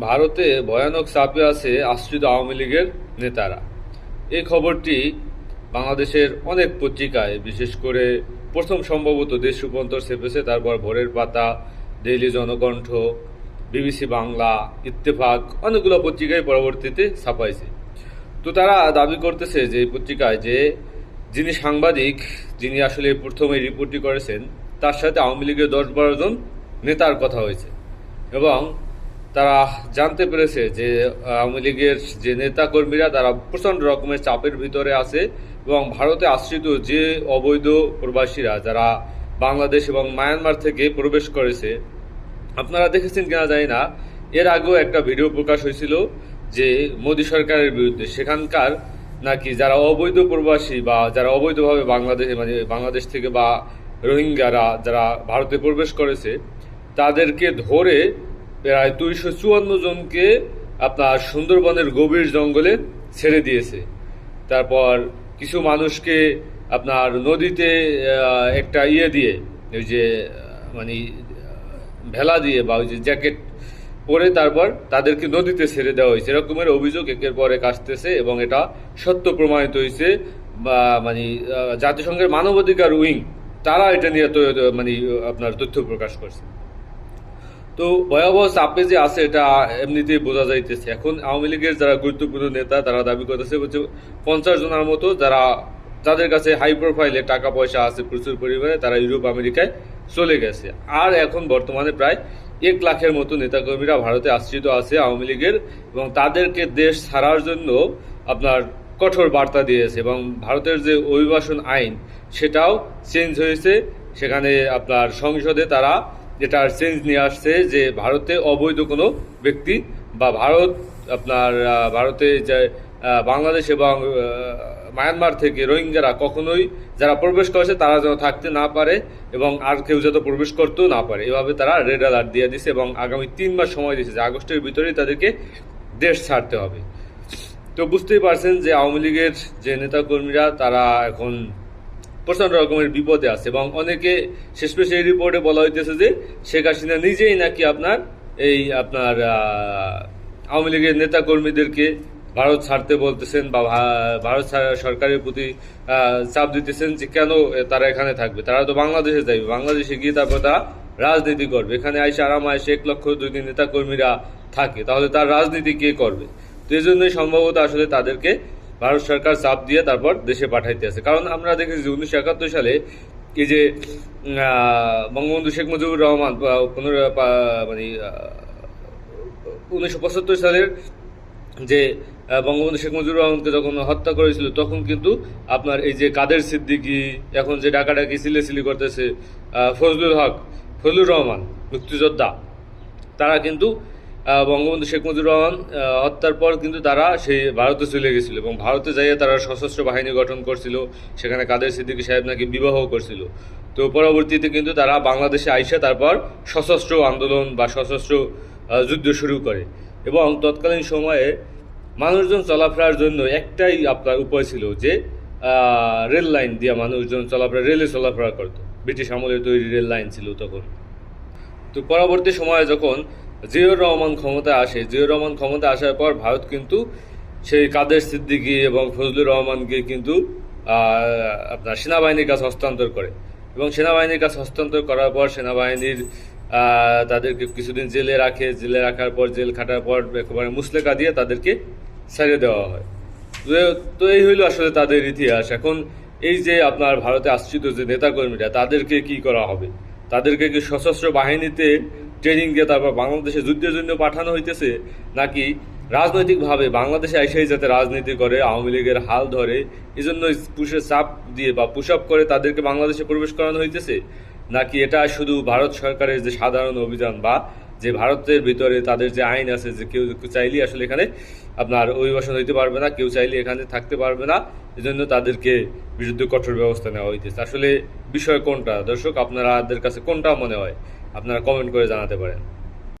ভারতে ভয়ানক চাপে আছে আশ্রিত আওয়ামী লীগের নেতারা। এই খবরটি বাংলাদেশের অনেক পত্রিকায়, বিশেষ করে প্রথম সম্ভবত দেশ রূপান্তর চেপেছে তারপর ভোরের পাতা, ডেইলি জনকণ্ঠ, বিবিসি বাংলা, ইত্তেফাক, অনেকগুলো পত্রিকায় পরবর্তীতে ছাপাইছে। তো তারা দাবি করতেছে যে এই পত্রিকায় যে যিনি সাংবাদিক, যিনি আসলে প্রথমে রিপোর্টটি করেছেন, তার সাথে আওয়ামী লীগের দশ বারো জন নেতার কথা হয়েছে। এবং তারা জানতে পেরেছে যে আওয়ামী লীগের যে নেতা কর্মীরা তারা প্রচণ্ড রকমের চাপের ভিতরে আছে এবং ভারতে আশ্রিত যে অবৈধ প্রবাসীরা যারা বাংলাদেশ এবং মায়ানমার থেকে প্রবেশ করেছে, আপনারা দেখেছেন কিনা জানি না, এর আগেও একটা ভিডিও প্রকাশ হয়েছিল যে মোদী সরকারের বিরুদ্ধে। সেখানকার নাকি যারা অবৈধ প্রবাসী বা যারা অবৈধভাবে বাংলাদেশে মানে বাংলাদেশ থেকে বা রোহিঙ্গারা যারা ভারতে প্রবেশ করেছে, তাদেরকে ধরে প্রায় দুইশো চুয়ান্ন জনকে আপনার সুন্দরবনের গভীর জঙ্গলে ছেড়ে দিয়েছে। তারপর কিছু মানুষকে আপনার নদীতে একটা ইয়ে দিয়ে, ওই যে মানে ভেলা দিয়ে বা ওই যে জ্যাকেট পরে তারপর তাদেরকে নদীতে ছেড়ে দেওয়া হয়েছে। এরকমের অভিযোগ একের পর এক আসতেছে এবং এটা সত্য প্রমাণিত হয়েছে। বা মানে জাতিসংঘের মানবাধিকার উইং, তারা এটা নিয়ে মানে আপনার তথ্য প্রকাশ করছে। তো ভয়াবহ চাপে যে আছে, এটা এমনিতেই বোঝা যাইতেছে। এখন আওয়ামী লীগের যারা গুরুত্বপূর্ণ নেতা, তারা দাবি করতেছে হচ্ছে পঞ্চাশ জনের মতো যারা, যাদের কাছে হাই প্রোফাইলে টাকা পয়সা আছে প্রচুর পরিমাণে, তারা ইউরোপ, আমেরিকায় চলে গেছে। আর এখন বর্তমানে প্রায় এক লাখের মতো নেতাকর্মীরা ভারতে আশ্রিত আছে আওয়ামী লীগের এবং তাদেরকে দেশ ছাড়ার জন্য আপনার কঠোর বার্তা দিয়েছে এবং ভারতের যে অভিবাসন আইন, সেটাও চেঞ্জ হয়েছে। সেখানে আপনার সংসদে তারা এটার চেঞ্জ নিয়ে আসছে যে ভারতে অবৈধ কোনো ব্যক্তি বা ভারত আপনার ভারতে যে বাংলাদেশ এবং মায়ানমার থেকে রোহিঙ্গারা কখনোই যারা প্রবেশ করেছে তারা যেন থাকতে না পারে এবং আর কেউ যাতে প্রবেশ করতেও না পারে। এভাবে তারা রেড অ্যালার্ট দিয়ে দিছে এবং আগামী তিন মাস সময় দিয়েছে যে আগস্টের ভিতরেই তাদেরকে দেশ ছাড়তে হবে। তো বুঝতেই পারছেন যে আওয়ামী লীগের যে নেতাকর্মীরা তারা এখন প্রচণ্ড রকমের বিপদে আছে এবং অনেকে শেষমেশ এই রিপোর্টে বলা হইতেছে যে শেখ হাসিনা নিজেই নাকি আপনার এই আপনার আওয়ামী লীগের নেতা কর্মীদেরকে ভারত ছাড়তে বলতেছেন বা ভারত সরকারের প্রতি চাপ দিতেছেন যে কেন তারা এখানে থাকবে? তারা তো বাংলাদেশে যাবে বাংলাদেশে গিয়ে তারপর তারা রাজনীতি করবে। এখানে আইসে আরাম আইসে এক লক্ষ যদি নেতা কর্মীরা থাকে। তাহলে তার রাজনীতি কে করবে? তো এই জন্যই সম্ভবত আসলে তাদেরকে ভারত সরকার চাপ দিয়ে তারপর দেশে পাঠাইতে আছে। কারণ আমরা দেখেছি উনিশশো একাত্তর সালে এই যে বঙ্গবন্ধু শেখ মুজিবুর রহমান পনেরো মানে উনিশশো পঁচাত্তর সালের যে বঙ্গবন্ধু শেখ মুজিবুর রহমানকে যখন হত্যা করেছিল, তখন কিন্তু আপনার এই যে কাদের সিদ্দিকী, এখন যে ডাকাডাকি, সিলেসিলি করতেছে ফজলুল হক, ফজলুর রহমান, মুক্তিযোদ্ধা, তারা কিন্তু বঙ্গবন্ধু শেখ মুজিবুর রহমান হত্যার পর কিন্তু তারা সেই ভারতে চলে গেছিল এবং ভারতে যাইয়ে তারা সশস্ত্র বাহিনী গঠন করছিল, সেখানে কাদের সিদ্দিকী সাহেব নাকি বিবাহ করছিল। তো পরবর্তীতে কিন্তু তারা বাংলাদেশে আইসা তারপর সশস্ত্র আন্দোলন বা সশস্ত্র যুদ্ধ শুরু করে এবং তৎকালীন সময়ে মানুষজন চলাফেরার জন্য একটাই আপনার উপায় ছিল যে রেল লাইন দিয়ে মানুষজন চলাফেরা, রেলে চলাফেরা করতো। ব্রিটিশ আমলের তৈরি রেল লাইন ছিল তখন। তো পরবর্তী সময়ে যখন জিয়র রহমান ক্ষমতায় আসে। জিয়র রহমান ক্ষমতায় আসার পর ভারত কিন্তু সেই কাদের সিদ্দিকি এবং ফজলুর রহমানকে কিন্তু আপনার সেনাবাহিনীর কাছে হস্তান্তর করে। এবং সেনাবাহিনীর কাছে হস্তান্তর করার পর সেনাবাহিনীর তাদেরকে কিছুদিন জেলে রাখে। জেলে রাখার পর, জেল খাটার পর একেবারে মুসলেকা দিয়ে তাদেরকে ছেড়ে দেওয়া হয়। তো- এই হইল আসলে তাদের ইতিহাস। এখন এই যে আপনার ভারতে আশ্রিত যে নেতাকর্মীরা, তাদেরকে কি করা হবে? তাদেরকে কি সশস্ত্র বাহিনীতে ট্রেনিং দিয়ে তারপর বাংলাদেশে যুদ্ধের জন্য পাঠানো হইতেছে, নাকি রাজনৈতিকভাবে বাংলাদেশে এসেই যাতে রাজনীতি করে, আওয়ামী লীগের হাল ধরে এই জন্য পুষে চাপ দিয়ে বা পুশ আপ করে তাদেরকে বাংলাদেশে প্রবেশ করানো হইতেছে? নাকি এটা শুধু ভারত সরকারের যে সাধারণ অভিযান বা যে ভারতের ভিতরে তাদের যে আইন আছে যে কেউ চাইলেই আসলে এখানে আপনার অভিবাসন হইতে পারবে না, কেউ চাইলে এখানে থাকতে পারবে না, এজন্য তাদেরকে বিরুদ্ধে কঠোর ব্যবস্থা নেওয়া হইতেছে। আসলে বিষয় কোনটা? দর্শক, আপনারাদের কাছে কোনটা মনে হয়? আপনারা কমেন্ট করে জানাতে পারেন।